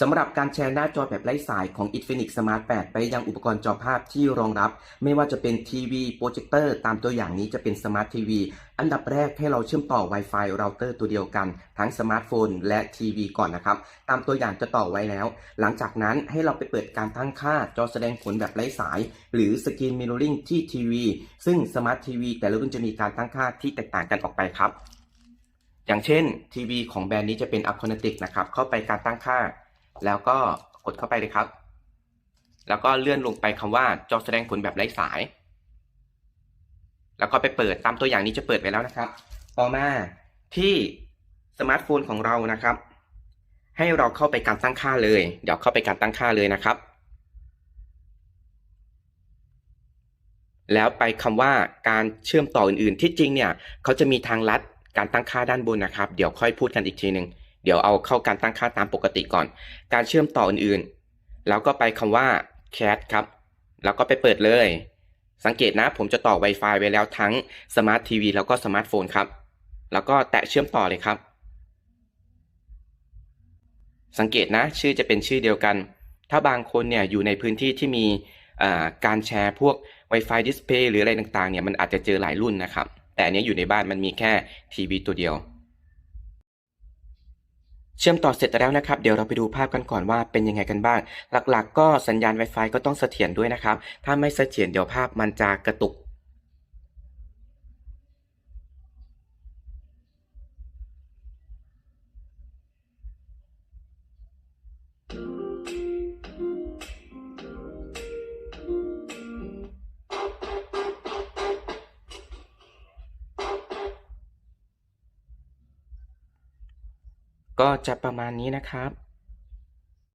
สำหรับการแชร์หน้าจอแบบไร้สายของ Infinix Smart 8 ไปยังอุปกรณ์จอภาพที่รองรับ ไม่ว่าจะเป็นทีวีโปรเจคเตอร์ตามตัวอย่างนี้จะเป็น Smart TV อันดับแรกให้เราเชื่อมต่อ Wi-Fi เราเตอร์ตัวเดียวกัน ทั้งสมาร์ทโฟนและทีวีก่อนนะครับ ตามตัวอย่างจะต่อไว้แล้ว หลังจากนั้นให้เราไปเปิดการตั้งค่าจอแสดงผลแบบไร้สาย หรือ Screen Mirroring ที่ทีวีซึ่ง Smart TV แต่ละรุ่นจะมีการตั้งค่าที่แตกต่างกันออกไปครับ อย่างเช่นทีวีของแบรนด์นี้จะเป็น a p o n a t i c นะครับเข้าไปการตั้งค่า แล้วก็กดเข้าไปเลยครับ แล้วก็เลื่อนลงไปคำว่าจอแสดงผลแบบไร้สาย แล้วก็ไปเปิดตามตัวอย่างนี้จะเปิดไว้แล้วนะครับ ต่อมาที่สมาร์ทโฟนของเรานะครับ ให้เราเข้าไปการตั้งค่าเลย เดี๋ยวเข้าไปการตั้งค่าเลยนะครับ แล้วไปคำว่าการเชื่อมต่ออื่นๆ ที่จริงเนี่ยเขาจะมีทางลัดการตั้งค่าด้านบนนะครับ เดี๋ยวค่อยพูดกันอีกทีหนึ่ง เดี๋ยวเอาเข้าการตั้งค่าตามปกติก่อน การเชื่อมต่ออื่นๆ แล้วก็ไปคำว่า cat ครับ แล้วก็ไปเปิดเลย สังเกตนะผมจะต่อ Wi-Fi ไว้แล้วทั้ง Smart TV แล้วก็สมาร์ทโฟนครับ แล้วก็แตะเชื่อมต่อเลยครับ สังเกตนะชื่อจะเป็นชื่อเดียวกัน ถ้าบางคนเนี่ยอยู่ในพื้นที่ที่มีการแชร์พวก Wi-Fi Display หรืออะไรต่างๆเนี่ยมันอาจจะเจอหลายรุ่นนะครับ แต่อันนี้อยู่ในบ้านมันมีแค่ทีวีตัวเดียว เชื่อมต่อเสร็จแล้วนะครับ เดี๋ยวเราไปดูภาพกันก่อนว่าเป็นยังไงกันบ้าง หลักๆก็สัญญาณ Wi-Fi ก็ต้องเสถียรด้วยนะครับ ถ้าไม่เสถียรเดี๋ยวภาพมันจะกระตุก ก็จะประมาณนี้นะครับ